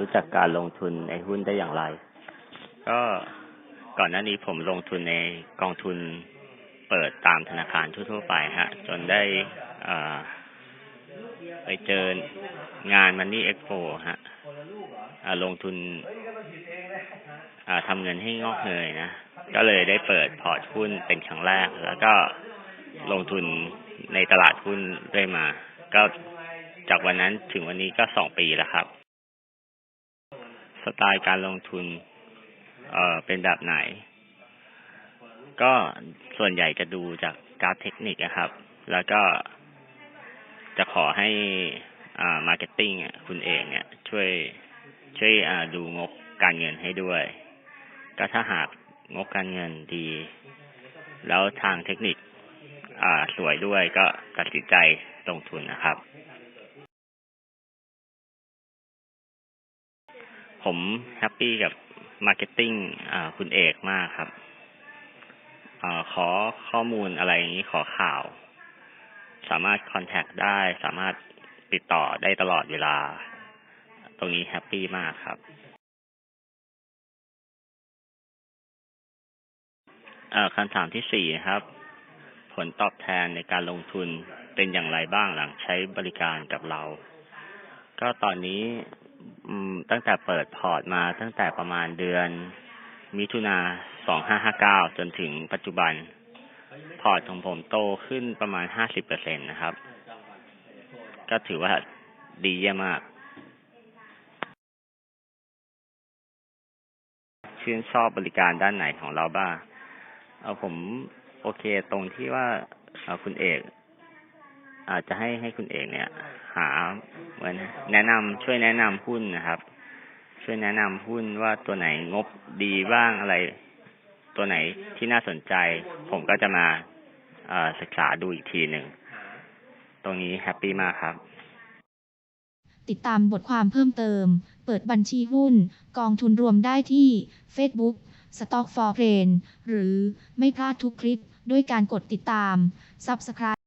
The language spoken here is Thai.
รู้จักการลงทุนในหุ้นได้อย่างไร ก็ก่อนหน้านี้ผมลงทุนในกองทุนเปิดตามธนาคารทั่วๆไปฮะ จนได้อ่าไปเจองาน Money Expo ฮะอ่าลงทุนอ่าทำเงินให้งอกเงยนะ ก็เลยได้เปิดพอร์ตหุ้นเป็นครั้งแรก แล้วก็ลงทุนในตลาดหุ้นเรื่อยมา ก็จากวันนั้นถึงวันนี้ก็สองปีแล้วครับ สไตล์การลงทุน เอ่อเป็นแบบไหน ก็ส่วนใหญ่จะดูจากกราฟเทคนิคอะครับ แล้วก็จะขอให้อ่ามาร์เก็ตติ้งคุณเองเนี่ยช่วยช่วยอ่าดูงบการเงินให้ด้วย ก็ถ้าหากงบการเงินดี แล้วทางเทคนิค อ่าสวยด้วยก็ตัดสินใจลงทุนนะครับ ผมแฮปปี้กับมาร์เก็ตติ้งคุณเอกมากครับอขอข้อมูลอะไรอย่างนี้ขอข่าว สามารถคอนแทคได้ สามารถติดต่อได้ตลอดเวลา ตรงนี้แฮปปี้มากครับคำถามที่สี่ครับ ผลตอบแทนในการลงทุนเป็นอย่างไรบ้างหลังใช้บริการกับเรา ก็ตอนนี้ ตั้งแต่เปิดพอร์ตมาตั้งแต่ประมาณเดือน มิถุนาสองห้าห้าเก้าจนถึงปัจจุบัน พอร์ตของผมโตขึ้นประมาณห้าสิบเปอร์เซ็นตนะครับ ก็ถือว่าดีเยี่ยมมาก ชื่นชอบบริการด้านไหนของเราบ้าง เอาผมโอเคตรงที่ว่าเอาคุณเอก อาจจะให้ให้คุณเอกเนี่ย หาเหมือนแนะนำช่วยแนะนำหุ้นนะครับ ช่วยแนะนำหุ้นว่าตัวไหนงบดีบ้างอะไร ตัวไหนที่น่าสนใจ ผมก็จะมาศึกษาดูอีกทีหนึ่ง ตรงนี้แฮปปี้มากครับ ติดตามบทความเพิ่มเติม เปิดบัญชีหุ้น กองทุนรวมได้ที่ Facebook Stock for Brain หรือไม่พลาดทุกคลิปด้วยการกดติดตาม Subscribe